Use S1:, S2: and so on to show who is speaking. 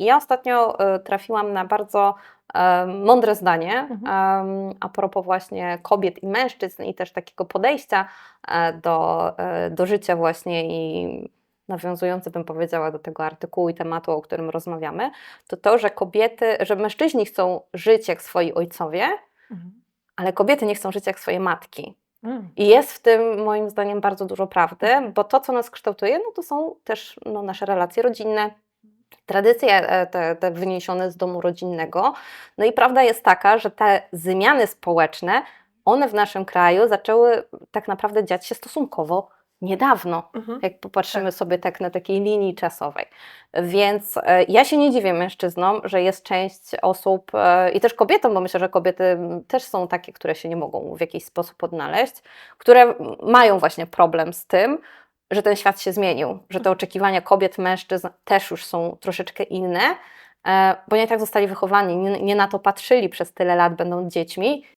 S1: I ja ostatnio e, trafiłam na bardzo e, mądre zdanie
S2: Mhm.
S1: a propos właśnie kobiet i mężczyzn i też takiego podejścia e, do, e, do życia właśnie i nawiązujące bym powiedziała do tego artykułu i tematu, o którym rozmawiamy, to to, że kobiety, że mężczyźni chcą żyć jak swoi ojcowie,
S2: Mhm.
S1: ale kobiety nie chcą żyć jak swoje matki.
S2: Mm.
S1: I jest w tym moim zdaniem bardzo dużo prawdy, bo to, co nas kształtuje, no to są też no, nasze relacje rodzinne, tradycje e, te, te wyniesione z domu rodzinnego. No i prawda jest taka, że te zmiany społeczne, one w naszym kraju zaczęły tak naprawdę dziać się stosunkowo niedawno
S2: Mhm.
S1: jak popatrzymy sobie tak na takiej linii czasowej. Więc e, ja się nie dziwię mężczyznom, że jest część osób e, i też kobietom, bo myślę, że kobiety też są takie, które się nie mogą w jakiś sposób odnaleźć, które mają właśnie problem z tym, że ten świat się zmienił, że te oczekiwania kobiet, mężczyzn też już są troszeczkę inne, e, bo nie tak zostali wychowani, nie, nie na to patrzyli przez tyle lat, będąc dziećmi